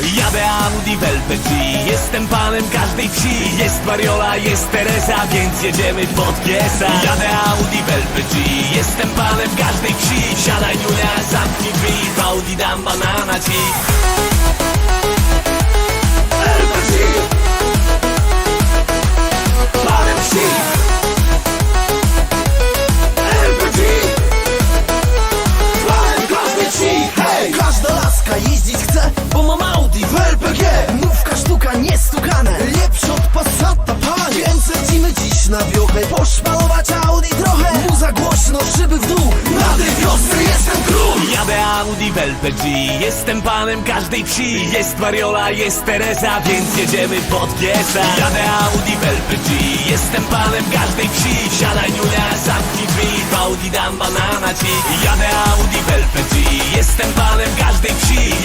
Jadę Audi Velvet G. Jestem panem każdej wsi. Jest Mariola, jest Teresa Więc jedziemy pod Giesa Jadę Audi Velvet G. Jestem panem każdej wsi. Siadaj Julia, zamknij drzwi. W Audi dam banana ci na wiochę, poszmalować Audi trochę. Muza głośno, szyby w dół, na tej wiosce jestem król. Jadę Audi Velvet G. Jestem panem każdej wsi. Jest Mariola, jest Teresa Więc jedziemy pod Giesa Jadę Audi Velvet G. Jestem panem każdej wsi. Siadaj Julia, zamknij drzwi. W Audi dam banana ci. Jadę Audi Velvet G. Jestem panem każdej wsi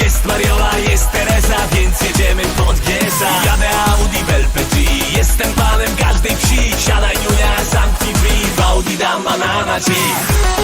panem każdej wsi Siadaj Julia, zamknij drzwi W Audi dam banana ci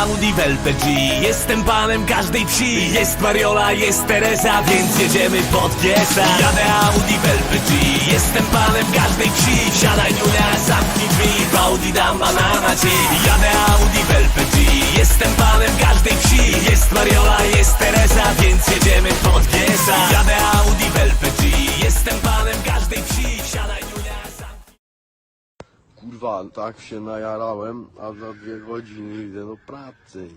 Audi Velvet G. Jestem panem każdej wsi. Jest Mariola, jest Teresa Więc jedziemy pod Giesa Jadę Audi Velvet G. Jestem panem każdej wsi. Siadaj Julia, zamknij drzwi. W Audi dam banana ci. Jadę Audi Velvet G. Jestem panem każdej wsi Kurwa, tak się najarałem, a za dwie godziny idę do pracy.